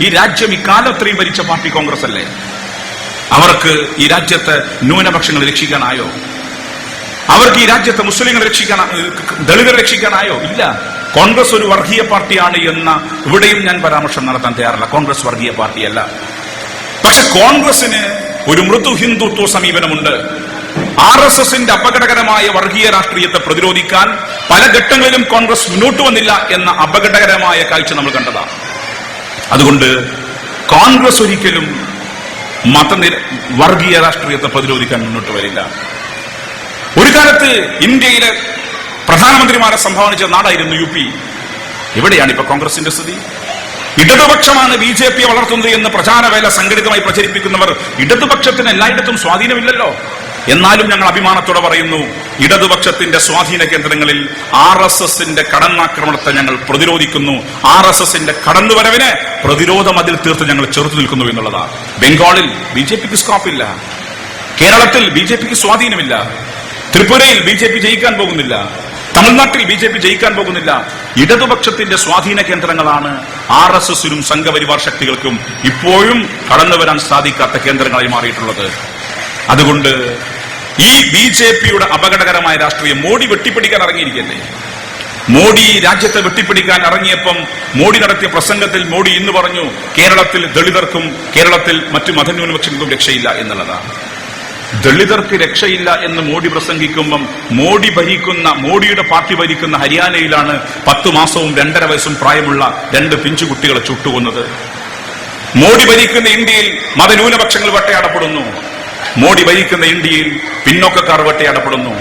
ഈ രാജ്യം ഇക്കാലം അത്രയും ഭരിച്ച പാർട്ടി കോൺഗ്രസ് അല്ലേ? അവർക്ക് ഈ രാജ്യത്തെ ന്യൂനപക്ഷങ്ങൾ രക്ഷിക്കാനായോ? അവർക്ക് ഈ രാജ്യത്തെ മുസ്ലിങ്ങൾ രക്ഷിക്കാൻ ദളിതർ രക്ഷിക്കാനായോ? ഇല്ല. കോൺഗ്രസ് ഒരു വർഗീയ പാർട്ടിയാണ് എന്ന ഇവിടെയും ഞാൻ പരാമർശം നടത്താൻ തയ്യാറല്ല. കോൺഗ്രസ് വർഗീയ പാർട്ടിയല്ല. പക്ഷെ കോൺഗ്രസിന് ഒരു മൃദു ഹിന്ദുത്വ സമീപനമുണ്ട്. ആർ എസ് എസിന്റെ അപകടകരമായ വർഗീയ രാഷ്ട്രീയത്തെ പ്രതിരോധിക്കാൻ പല ഘട്ടങ്ങളിലും കോൺഗ്രസ് മുന്നോട്ട് വന്നില്ല എന്ന അപകടകരമായ കാഴ്ച നമ്മൾ കണ്ടതാണ്. അതുകൊണ്ട് കോൺഗ്രസ് ഒരിക്കലും മതനിര വർഗീയ രാഷ്ട്രീയത്തെ പ്രതിരോധിക്കാൻ മുന്നോട്ട് വരില്ല. ഒരു കാലത്ത് ഇന്ത്യയിലെ പ്രധാനമന്ത്രിമാരെ സംഭാവനിച്ച നാടായിരുന്നു യു പി. എവിടെയാണ് ഇപ്പൊ കോൺഗ്രസിന്റെ സ്ഥിതി? ഇടതുപക്ഷമാണ് ബി ജെ പിയെ വളർത്തുന്നത് എന്ന് പ്രചാരവേല സംഘടിതമായി പ്രചരിപ്പിക്കുന്നവർ ഇടതുപക്ഷത്തിന് എല്ലായിടത്തും സ്വാധീനമില്ലല്ലോ. എന്നാലും ഞങ്ങൾ അഭിമാനത്തോടെ പറയുന്നു ഇടതുപക്ഷത്തിന്റെ സ്വാധീന കേന്ദ്രങ്ങളിൽ ആർ എസ് എസിന്റെ കടന്നാക്രമണത്തെ ഞങ്ങൾ പ്രതിരോധിക്കുന്നു. ആർ എസ് എസിന്റെ കടന്നുവരവിനെ പ്രതിരോധ മതിൽ തീർത്ത് ഞങ്ങൾ ചെറുത്തു നിൽക്കുന്നു എന്നുള്ളതാണ്. ബംഗാളിൽ ബി ജെ പിക്ക് സ്കോപ്പില്ല. കേരളത്തിൽ ബി ജെ പിക്ക് സ്വാധീനമില്ല. ത്രിപുരയിൽ ബി ജെ പി ജയിക്കാൻ പോകുന്നില്ല. തമിഴ്നാട്ടിൽ ബി ജെ പി ജയിക്കാൻ പോകുന്നില്ല. ഇടതുപക്ഷത്തിന്റെ സ്വാധീന കേന്ദ്രങ്ങളാണ് ആർ എസ് എസിനും സംഘപരിവാർ ശക്തികൾക്കും ഇപ്പോഴും കടന്നുവരാൻ സാധിക്കാത്ത കേന്ദ്രങ്ങളായി മാറിയിട്ടുള്ളത്. അതുകൊണ്ട് ഈ ബി ജെ പിയുടെ അപകടകരമായ രാഷ്ട്രീയം മോഡി വെട്ടിപ്പിടിക്കാൻ ഇറങ്ങിയിരിക്കല്ലേ? മോഡി രാജ്യത്തെ വെട്ടിപ്പിടിക്കാൻ ഇറങ്ങിയപ്പം മോഡി നടത്തിയ പ്രസംഗത്തിൽ മോഡി ഇന്ന് പറഞ്ഞു കേരളത്തിൽ ദളിതർക്കും കേരളത്തിൽ മറ്റു മതന്യൂനപക്ഷങ്ങൾക്കും രക്ഷയില്ല എന്നുള്ളതാണ്. ദളിതർക്ക് രക്ഷയില്ല എന്ന് മോഡി പ്രസംഗിക്കുമ്പം മോഡി ഭരിക്കുന്ന മോഡിയുടെ പാർട്ടി ഭരിക്കുന്ന ഹരിയാനയിലാണ് പത്ത് മാസവും രണ്ടര വയസ്സും പ്രായമുള്ള രണ്ട് പിഞ്ചു കുട്ടികളെ ചുട്ടുകൊന്നത്. മോഡി ഭരിക്കുന്ന ഇന്ത്യയിൽ മതന്യൂനപക്ഷങ്ങൾ വേട്ടയാടപ്പെടുന്നു. മോഡി ഭരിക്കുന്ന ഇന്ത്യയിൽ പിന്നോക്കക്കാർ വേട്ടയാടപ്പെടുന്നു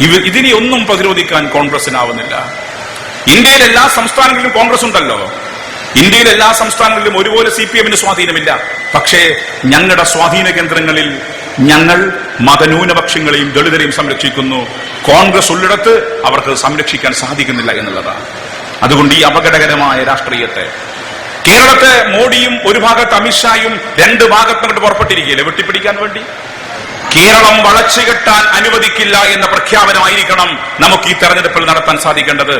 ഇവ ഇതിനെ ഒന്നും പ്രതിരോധിക്കാൻ കോൺഗ്രസിനാവുന്നില്ല. ഇന്ത്യയിലെ എല്ലാ സംസ്ഥാനങ്ങളിലും കോൺഗ്രസ് ഉണ്ടല്ലോ. ഇന്ത്യയിലെ എല്ലാ സംസ്ഥാനങ്ങളിലും ഒരുപോലെ സി പി എമ്മിന് സ്വാധീനമില്ല. പക്ഷേ ഞങ്ങളുടെ സ്വാധീന കേന്ദ്രങ്ങളിൽ ഞങ്ങൾ മതന്യൂനപക്ഷങ്ങളെയും ദളിതരെയും സംരക്ഷിക്കുന്നു. കോൺഗ്രസ് ഉള്ളിടത്ത് അവർക്ക് സംരക്ഷിക്കാൻ സാധിക്കുന്നില്ല എന്നുള്ളതാണ്. അതുകൊണ്ട് ഈ അപകടകരമായ രാഷ്ട്രീയത്തെ കേരളത്തെ മോഡിയും ഒരു ഭാഗത്ത് അമിത്ഷായും രണ്ട് ഭാഗത്ത് പുറപ്പെട്ടിരിക്കുകയല്ലേ? വെട്ടിപ്പിടിക്കാൻ വേണ്ടി? കേരളം വളച്ചുകെട്ടാൻ അനുവദിക്കില്ല എന്ന പ്രഖ്യാപനമായിരിക്കണം നമുക്ക് ഈ തെരഞ്ഞെടുപ്പിൽ നടത്താൻ സാധിക്കേണ്ടത്.